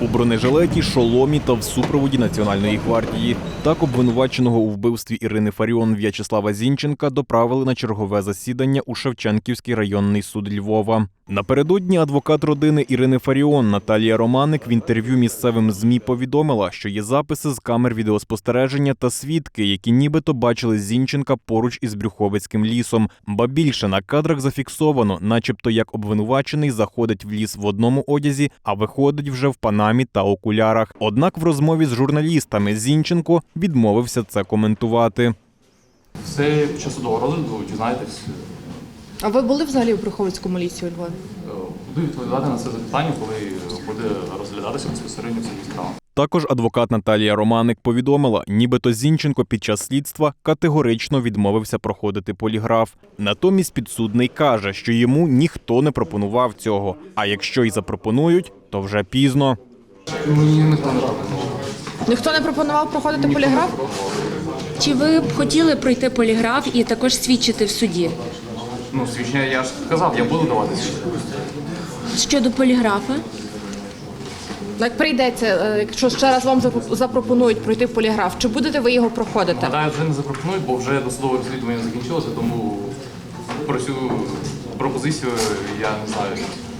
у бронежилеті, шоломі та в супроводі Національної гвардії. Так обвинуваченого у вбивстві Ірини Фаріон В'ячеслава Зінченка доправили на чергове засідання у Шевченківський районний суд Львова. Напередодні адвокат родини Ірини Фаріон Наталія Романик в інтерв'ю місцевим змі повідомила, що є записи з камер відеоспостереження та свідки, які нібито бачили Зінченка поруч із Брюховицьким лісом. Ба більше на кадрах зафіксовано, начебто як обвинувачений заходить в ліс в одному одязі, а виходить вже в панамі та окулярах. Однак в розмові з журналістами Зінченко відмовився це коментувати. Все під час судового дізнаєтесь. А ви були взагалі в Брюховицькому лісі у Львові? Е, Буду відповідати на це запитання, коли буде розглядатися безпосередньо ця справа. Також адвокат Наталія Романик повідомила, нібито Зінченко під час слідства категорично відмовився проходити поліграф. Натомість підсудний каже, що йому ніхто не пропонував цього. А якщо й запропонують, то вже пізно. Мені ніхто не пропонував. Ніхто не пропонував проходити поліграф? Чи ви б хотіли пройти поліграф і також свідчити в суді? Ну, свідчення я ж казав, я буду давати свідчення. Щодо поліграфа, Ну, Як прийдеться, е, якщо ще раз вам запро- запропонують пройти поліграф, чи будете ви його проходити? Гадаю, вже не запропонують, бо вже досудове розслідування закінчилося, тому про цю пропозицію я не знаю.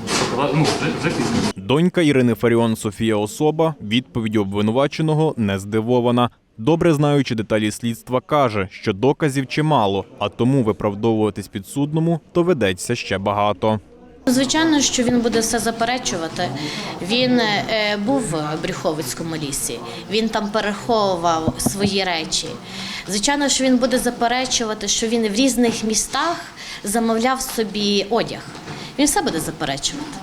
що казати. Ну, вже, вже пізно. Донька Ірини Фаріон Софія Особа відповіддю обвинуваченого не здивована. Добре знаючи деталі слідства, каже, що доказів чимало, а тому виправдовуватись підсудному доведеться ще багато. Звичайно, що він буде все заперечувати. Він е, був в Брюховицькому лісі, він там переховував свої речі. Звичайно, що він буде заперечувати, що він в різних містах замовляв собі одяг. Він все буде заперечувати.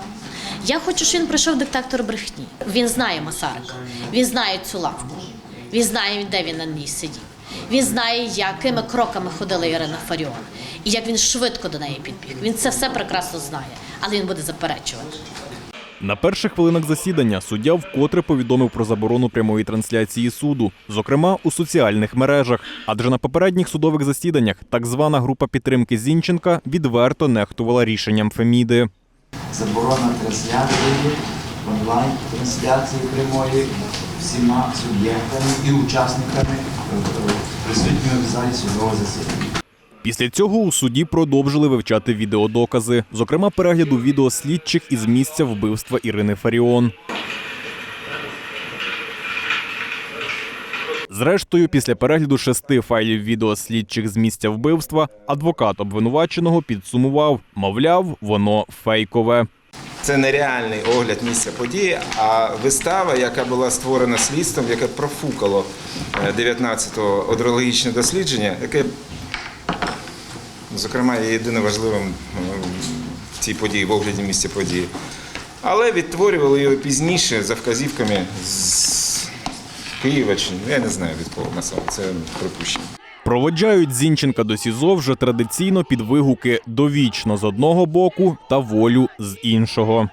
Я хочу, щоб він пройшов детектор брехні. Він знає Масарика, він знає цю лавку, він знає, де він на ній сидів. Він знає, якими кроками ходила Ірина Фаріон, і як він швидко до неї підбіг. Він це все прекрасно знає, але він буде заперечувати. На перших хвилинах засідання суддя вкотре повідомив про заборону прямої трансляції суду, зокрема у соціальних мережах. Адже на попередніх судових засіданнях так звана група підтримки Зінченка відверто нехтувала рішенням Феміди. заборона трансляції, онлайн трансляції прямої всіма суб'єктами і учасниками е, присутніми в залі судового засідання. Після цього у суді продовжили вивчати відеодокази, зокрема перегляду відео слідчих із місця вбивства Ірини Фаріон. Зрештою, після перегляду шести файлів відео слідчих з місця вбивства, адвокат обвинуваченого підсумував, мовляв, воно фейкове. Це нереальний огляд місця події, а вистава, яка була створена слідством, яке профукало е, 19-го одрологічне дослідження, яке, зокрема, є єдине важливим е, в цій події, в огляді місця події. Але відтворювали його пізніше за вказівками з Києва чи я не знаю від кого на це припущення. Проводжають Зінченка до СІЗО вже традиційно під вигуки довічно з одного боку та волю з іншого.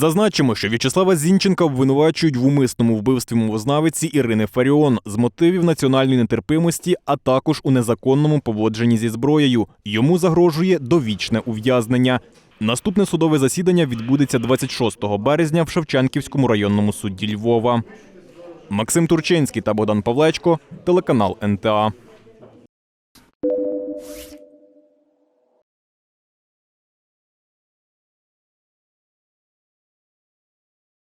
Зазначимо, що В'ячеслава Зінченка обвинувачують в умисному вбивстві мовознавиці Ірини Фаріон з мотивів національної нетерпимості, а також у незаконному поводженні зі зброєю. Йому загрожує довічне ув'язнення. Наступне судове засідання відбудеться 26 березня в Шевченківському районному суді Львова. Максим Турчинський та Богдан Павлечко, телеканал НТА.